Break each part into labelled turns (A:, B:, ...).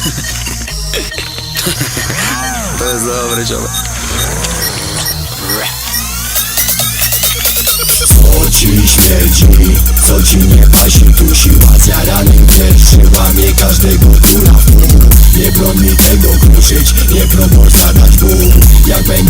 A: To jest dobre, ziomek.
B: Co ci śmierdzi, co ci nie pasi Tu siła zjaranym pierwszy Łamie każdego kula w pół Nie broń mi tego kruszyć Nie próbuj zadać ból Jak będzie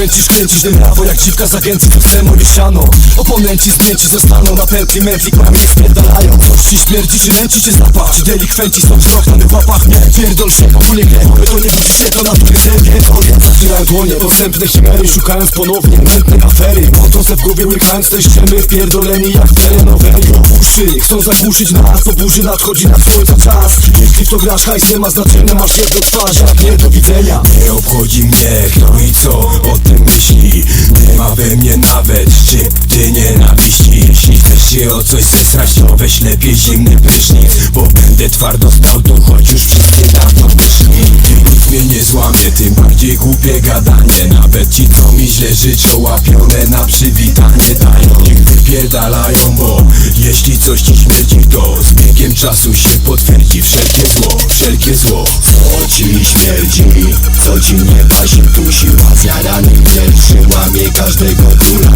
C: Spędzisz, kręcisz ten prawo jak dziwka z agencji To chce moje siano Oponenci zdjęci zostaną na pętli. Mętlik mam ich spierdalają. Ci śmierdzi, czy nęci cię zapach. Czy delikwenci są w sprowtanych łapach Nie, pierdol się, bo nie To nie widzi się, to na to nie Zaczynają dłonie, dostępne chimery Szukając ponownie mętnej afery. Se w głowie łykając te ściemy Wpierdoleni jak telenoweli Uszy chcą zagłuszyć nas Po burzy nadchodzi nad słońca czas. Jeśli w to grasz, hajs nie ma znaczenia Masz jedną twarz, jak nie do widzenia.
B: Nie obchodzi mnie kto i co o tym myśli. Nie ma we mnie nawet szczypty nienawiści. Jeśli chcesz się o coś zesrać to weź lepiej zimny prysznic Bo będę twardo stał tu choć już wyszli Mnie nie złamie, tym bardziej głupie gadanie. Nawet ci co mi źle życzą łapione na przywitanie. Dają Niech wypierdalają, bo jeśli coś ci śmierdzi to z biegiem czasu się potwierdzi. Wszelkie zło, wszelkie zło Co ci śmierdzi, co ci nie pasi Tu siła zjaranym pierwszy łamie każdego kula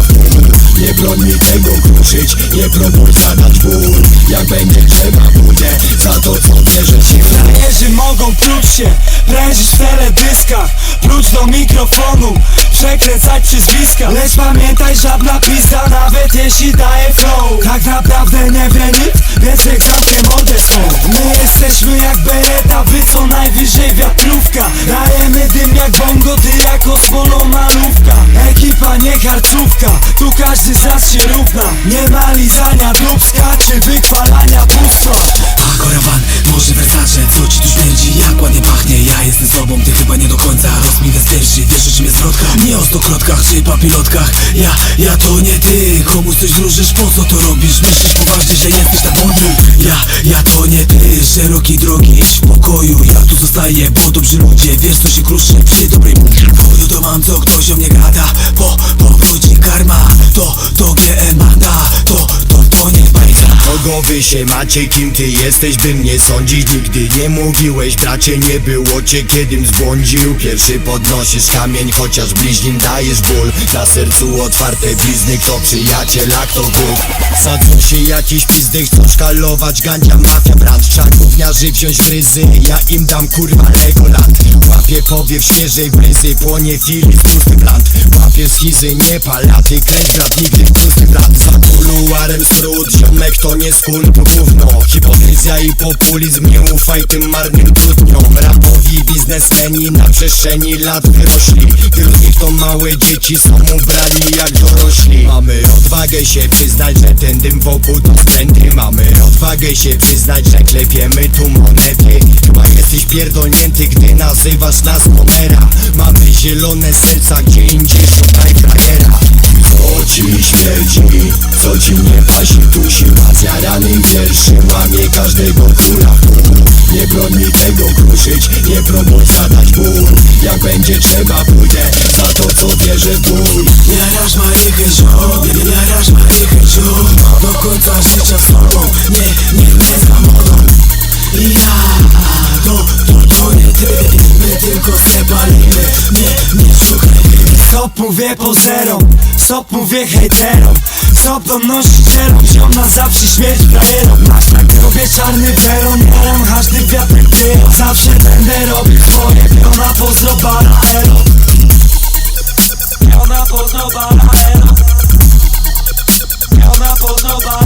B: Nie broń mi tego kruszyć, nie próbuj zadać ból. Jak będzie trzeba pójdę za to co wierzę
D: Frajerzy mogą pluć się, prężyć w teledyskach. Pluć do mikrofonu, przekręcać przyzwiska Lecz pamiętaj, żadna pizza, nawet jeśli daje flow. Tak naprawdę nie wie nikt, więc niech mordę swą My jesteśmy jak bereta, wy co najwyżej wiatrówka. Dajemy dym jak bongo, ty jak osłonona lówka Ekipa nie karczówka, tu każdy z nas się równa. Nie ma lizania dubska, czy wykwalania bóstwa
E: stokrotkach czy papilotkach Ja, ja to nie ty, komuś coś wróżysz, po co to robisz? Myślisz poważnie, że jesteś tak mądry? Ja, ja to nie ty, szerokiej drogi, w pokoju Ja tu zostaję, bo dobrzy ludzie, wiesz co się kruszy przy dobrej Poju to mam co ktoś o mnie gada, po, powróci karma To, to GM bajka
B: Kogo wy się macie, kim ty jesteś, by mnie sądzić Nigdy nie mówiłeś, bracie, nie było cię, kiedym zbłądził. Pierwszy podnosisz kamień, chociaż bliźnim dajesz ból. Na sercu otwarte blizny, kto przyjaciel, a kto Bóg? Sadzą się jakiś pizdy, chcą szkalować Gandzia, mafia, brat, trzeba gówniarzy wziąć w ryzy Ja im dam kurwa Legoland. Łapie powiew świeżej bryzy, płonie fili w bland Łapie schizy, nie palaty, brat, nigdy w pusty blat Za kuluarem smród, ziomek to nie skól, to gówno. Hipokryzja i populizm, nie ufaj tym marnym trudniom Rapowi biznesmeni na przestrzeni lat wyrośli. Wśród nich to małe dzieci są ubrani jak dorośli. Mamy odwagę się przyznać, że ten dym wokół to wstręty Mamy. Odwagę się przyznać, że klepiemy tu monety pierdolnięty, gdy nazywasz nas numera Mamy zielone serca, gdzie indziej szukaj fragera co ci śmierdzi, co ci nie pasi Tu siła zjaranym pierwszym łamie każdego kula Nie broń mi tego kruszyć, nie próbuj zadać ból. Jak będzie trzeba pójdę za to co wierzę w ból.
E: Jarasz Marychę ziom, jarasz Marychę ziom Do końca życia z tobą, nie, nie, nie za mną Ja, to, to, to nie ty My tylko se palimy, nie, nie szukaj
D: Stop mówię pozerom, stop mówię hejterom Stop donosicielom, ziom na zawsze śmierć frajerom. Głowie czarny peron, jaram każdy wiatr Zawsze będę robił swoje, piona pozdro bana elo. Piona pozdro bana elo. Piona pozdro bana